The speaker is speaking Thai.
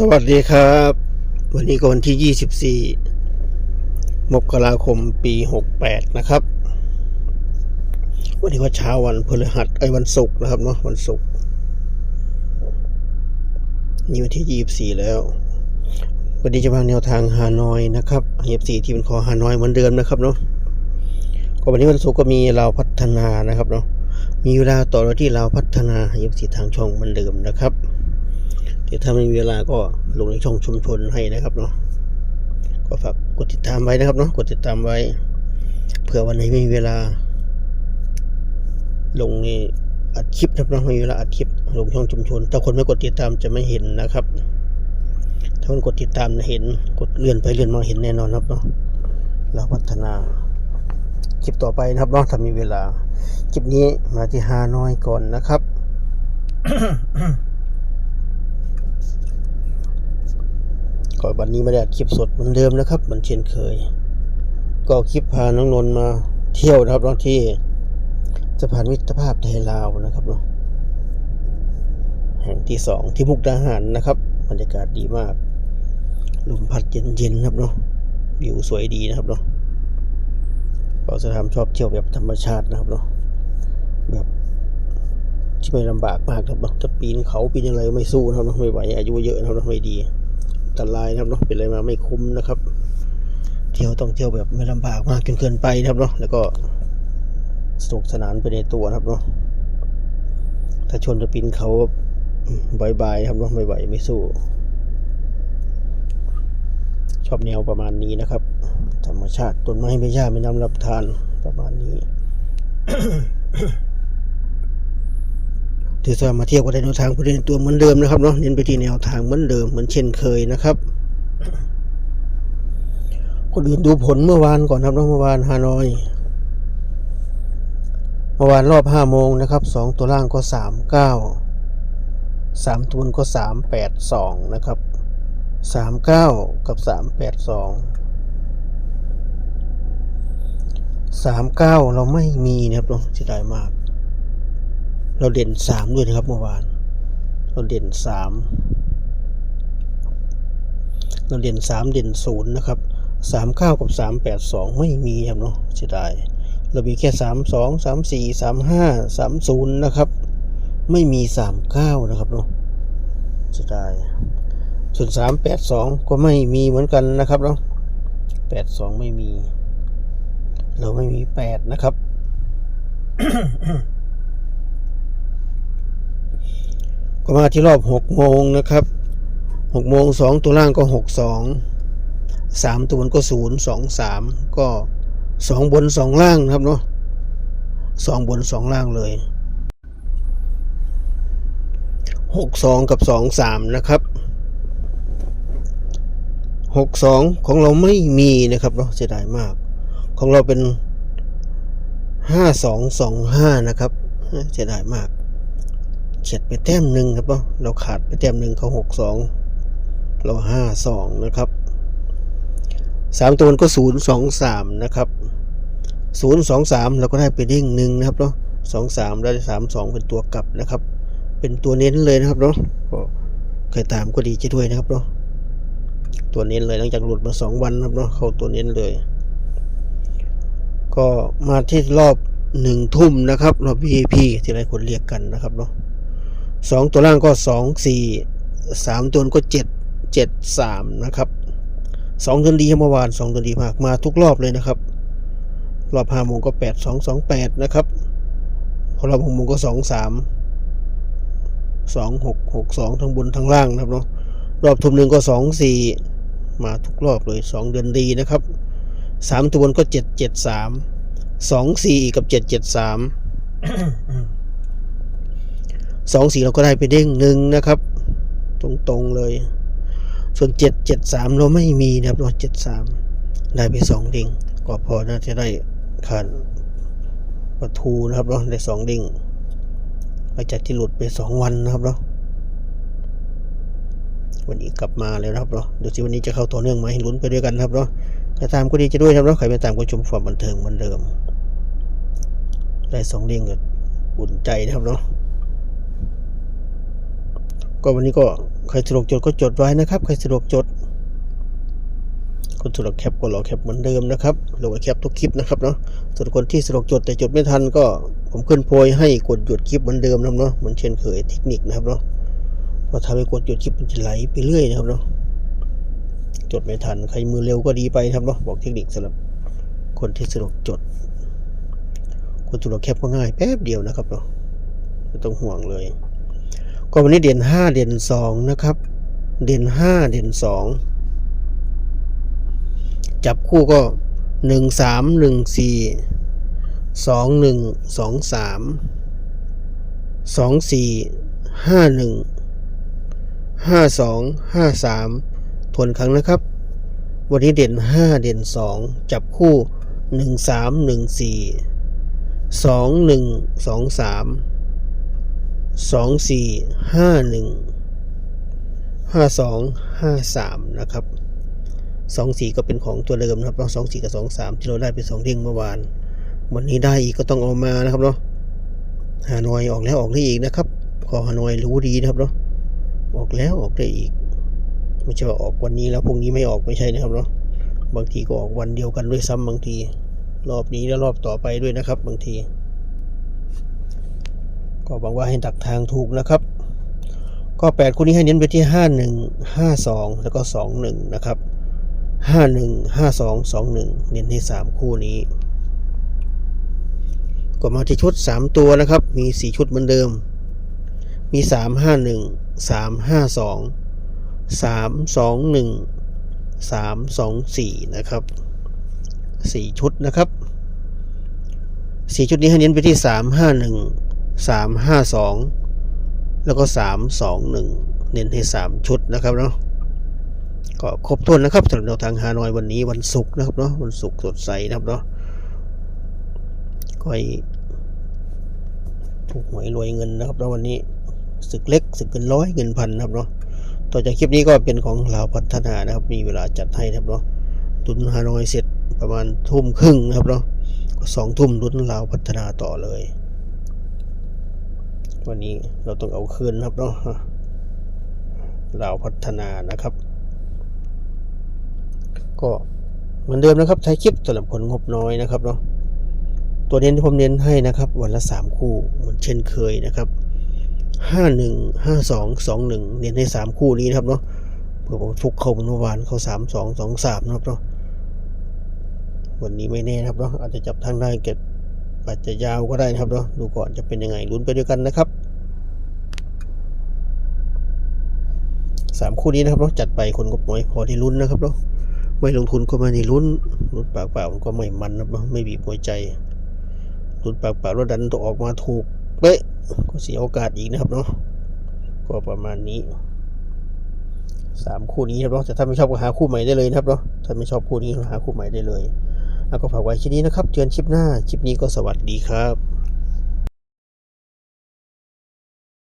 สวัสดีครับ วันนี้ก็วันที่ 24 มกราคมปี 68 นะครับ วันนี้ก็เช้าวันพฤหัสไอ้วันศุกร์นะครับเนาะวันศุกร์นี่วันที่ 24 แล้ว วันนี้จะวางแนวทางฮานอยนะครับ24ที่เป็นคอฮานอยเหมือนเดิมนะครับเนาะก็วันนี้วันศุกร์ก็มีเราพัฒนานะครับเนาะมีเวลาต่อที่เราพัฒนา24ทางช่องเหมือนเดิมนะครับ เดี๋ยวถ้าไม่มีเวลาก็ลงในช่องชุมชนให้นะครับเนาะก็ฝากกดติดตามไว้นะครับเนาะกดติดตามไว้ เผื่อวันไหนไม่มีเวลา ลงในอัดคลิปนะครับเนาะไม่มีเวลาอัดคลิปลงช่องชุมชน ถ้าคนไม่กดติดตามจะไม่เห็นนะครับ ถ้าคนกดติดตามเห็นกดเลื่อนไปเลื่อนมาเห็นแน่นอนครับเนาะเราพัฒนาคลิปต่อไปนะครับเนาะถ้ามีเวลาคลิปนี้มาที่ฮานอยก่อนนะครับ ก็วันนี้ไม่ได้อัดคลิปสดเหมือนเดิมนะครับเหมือนเช่นเคย ก็คลิปพาน้องนนท์มาเที่ยวนะครับเนที่สะพานมิตรภาพไทยลาวนะครับเนาะแห่งที่สองที่มุกดาหารนะครับบรรยากาศดีมากลมพัดเย็นๆครับเนาะวิวสวยดีนะครับเนาะก็จะทำชอบเที่ยวแบบธรรมชาตินะครับเนาะแบบที่ไม่ลำบากมากครับจะปีนเขาปีนอะไรไม่สู้นะครับเนาะไม่ไหวอายุเยอะนะครับไม่ดี ตรายนะครับเนาะเป็นอะไรมาไม่คุ้มนะครับ เที่ยวต้องเที่ยวแบบไม่ลำบากมากจนเกินไปนะครับเนาะแล้วก็สนุกสนานไปในตัวนะครับเนาะถ้าชนจะปีนเขาบายบายครับเนาะไม่ไหวไม่สู้ ชอบแนวประมาณนี้นะครับ ธรรมชาติต้นไม้ไม่หญ้าไม่น้ำรับทานประมาณนี้ ถือว่ามาเที่ยวกันในแนวทางผู้เล่นตัวเหมือนเดิมนะครับเนาะเน้นไปที่แนวทางเหมือนเดิมเหมือนเช่นเคยนะครับคนอื่นดูผลเมื่อวานก่อนครับเนาะเมื่อวานฮานอย เมื่อวานรอบห้าโมงนะครับสองตัวล่างก็สามเก้าสามตัวบนก็สามแปดสองนะครับสามเก้ากับสามแปดสองสามเก้าเราไม่มีนะครับเนาะเสียดายมาก เราเด่นสามด้วยนะครับเมื่อวาน เราเด่นสามเราเด่นสามเด่นศูนย์นะครับสามเก้ากับสามแปดสองไม่มีครับเนาะเสียดายเรามีแค่สามสองสามสี่สามห้าสามศูนย์นะครับ ไม่มีสามเก้านะครับเนาะเสียดายส่วนสามแปดสองก็ไม่มีเหมือนกันนะครับเนาะแปดสองไม่มี เราไม่มีแปดนะครับ ก็มาที่รอบหกโมงนะครับหกโมงสองตัวล่างก็หกสองสามตัวบนก็ศูนย์สองสามก็สองบนสองล่างนะครับเนาะสองบนสองล่างเลยหกสองกับสองสามนะครับหกสองของเราไม่มีนะครับเนาะเสียดายมาก ของเราเป็นห้าสองสองห้านะครับเสียดายมาก เฉียดไปแต้มหนึ่งครับเนาะเราขาดไปแต้มหนึ่งเขาหกสองเราห้าสองนะครับสามตัวก็ศูนย์สองสามนะครับศูนย์สองสามเราก็ได้ไปเด้งหนึ่งนะครับเนาะสองสามได้สามสองเป็นตัวกลับนะครับ เป็นตัวเน้นเลยนะครับเนาะก็ใครตามก็ดีใจด้วยนะครับเนาะตัวเน้นเลยหลังจากหลุดมาสองวันนะครับเนาะเข้าตัวเน้นเลย ก็มาที่รอบหนึ่งทุ่มนะครับรอบ VIP ที่หลายคนเรียกกันนะครับเนาะ สองตัวล่างก็สองสี่สามตัวก็เจ็ดเจ็ดสามนะครับสองตัวดีเมื่อวานสองตัวดีมากมาทุกรอบเลยนะครับ รอบห้าโมงก็แปดสองสองแปดนะครับพอรอบหกโมงก็สองสามสองหกหกสองทั้งบนทั้งล่างนะครับเนาะรอบทุ่มหนึ่งก็สองสี่มาทุกรอบเลยสองเดือนดีนะครับสามตัวบนก็เจ็ดเจ็ดสามสองสี่กับเจ็ดเจ็ดสาม สองสี่เราก็ได้ไปเด้งหนึ่งนะครับ ตรงๆเลย ส่วนเจ็ดเจ็ดสามเราไม่มีนะครับเราเจ็ดสามได้ไปสองเด้งก็พอน่าจะได้ขันประทูนะครับเนาะได้สองเด้งหลังจากที่หลุดไปสองวันนะครับเนาะวันนี้กลับมาแล้วนะครับเนาะเดี๋ยวสิวันนี้จะเข้าต่อเนื่องไหมลุ้นไปด้วยกันครับเนาะใครตามก็ดีจะด้วยครับเนาะใครไม่ตามก็ชมความบันเทิงเหมือนเดิม ได้สองเด้งก็อุ่นใจนะครับเนาะ ก็วันนี้ก็ใครสะดวกจดก็จดไว้นะครับ ใครสะดวกจดคนสะดวกแคปก็รอแคปเหมือนเดิมนะครับเราก็แคปทุกคลิปนะครับเนาะส่วนคนที่สะดวกจดแต่จดไม่ทันก็ผมขึ้นโพยให้กดหยุดคลิปเหมือนเดิมนะครับเนาะเหมือนเช่นเคยเทคนิคนะครับเนาะพอทำให้กดหยุดคลิปมันจะไหลไปเรื่อยนะครับเนาะจดไม่ทันใครมือเร็วก็ดีไปครับเนาะบอกเทคนิคสำหรับคนที่สะดวกจด คนสะดวกแคปก็ง่ายแป๊บเดียวนะครับเนาะไม่ต้องห่วงเลย ก็วันนี้เด่นห้าเด่นสองนะครับ เด่นห้าเด่นสองจับคู่ก็หนึ่งสามหนึ่งสี่สองหนึ่งสองสามสองสี่ห้าหนึ่งห้าสองห้าสามทวนครั้งนะครับ วันนี้เด่นห้าเด่นสองจับคู่หนึ่งสามหนึ่งสี่สองหนึ่งสองสาม สองสี่ห้าหนึ่งห้าสองห้าสามนะครับสองสี่ก็เป็นของตัวเดิมนะครับเราสองสี่กับสองสามที่เราได้ไปสองเด้งเมื่อวาน วันนี้ได้อีกก็ต้องเอามานะครับเนาะฮานอยออกแล้วออกได้อีกนะครับ ขอฮานอยรู้ดีนะครับเนาะออกแล้วออกได้อีก ไม่ใช่ว่าออกวันนี้แล้วพรุ่งนี้ไม่ออกไม่ใช่นะครับเนาะบางทีก็ออกวันเดียวกันด้วยซ้ำบางที รอบนี้แล้วรอบต่อไปด้วยนะครับ บางที ก็หวังว่าให้ดักทางถูกนะครับ ก็แปดคู่นี้ให้เน้นไปที่ห้าหนึ่งห้าสองแล้วก็สองหนึ่งนะครับห้าหนึ่งห้าสองสองหนึ่งเน้นให้สามคู่นี้ก็มาที่ชุดสามตัวนะครับ มีสี่ชุดเหมือนเดิม มีสามห้าหนึ่งสามห้าสองสามสองหนึ่งสามสองสี่นะครับสี่ชุดนะครับสี่ชุดนี้ให้เน้นไปที่สาม ห้าหนึ่งสามห้าสองแล้วก็สามสองหนึ่งเน้นให้สามชุดนะครับเนาะก็ครบถ้วนนะครับสำหรับแนวทางฮานอยวันนี้วันศุกร์นะครับเนาะวันศุกร์สดใสนะครับเนาะก็ให้ถูกหวยรวยเงินนะครับแล้ววันนี้ศึกเล็กศึกเงินร้อยเงินพันนะครับเนาะต่อจากคลิปนี้ก็เป็นของลาวพัฒนานะครับ มีเวลาจัดให้นะครับเนาะตุนฮานอยเสร็จประมาณทุ่มครึ่งนะครับเนาะสองทุ่มรุนลาวพัฒนาต่อเลย วันนี้เราต้องเอาคืนครับเนาะเราพัฒนานะครับ ก็เหมือนเดิมนะครับใช้คลิปสำหรับคนงบน้อยนะครับเนาะตัวเน้นที่ผมเน้นให้นะครับ วันละสามคู่เหมือนเช่นเคยนะครับห้าหนึ่งห้าสองสองหนึ่งเน้นให้สามคู่นี้นะครับเนาะเผื่อผมฟุกเข้าเมื่อวานเข้าสามสองสองสามนะครับเนาะวันนี้ไม่แน่นะครับเนาะอาจจะจับทางได้เก็บ อาจจะยาวก็ได้นะครับเนาะดูก่อนจะเป็นยังไงลุ้นไปด้วยกันนะครับสามคู่นี้นะครับเนาะจัดไปคนงบน้อยพอที่ลุ้นนะครับเนาะไม่ลงทุนก็ไม่ได้ลุ้นลุ้นปากเปล่ามันก็ไม่มันนะครับเนาะไม่บีบหัวใจลุ้นปากเปล่าแล้วดันตัวออกมาถูกเป๊ะก็เสียโอกาสอีกนะครับเนาะก็ประมาณนี้สามคู่นี้นะครับเนาะแต่ถ้าไม่ชอบก็หาคู่ใหม่ได้เลยนะครับเนาะถ้าไม่ชอบคู่นี้หาคู่ใหม่ได้เลย แล้วก็ฝากไว้คลิปนี้นะครับเจอกันคลิปหน้า คลิปนี้ก็สวัสดีครับ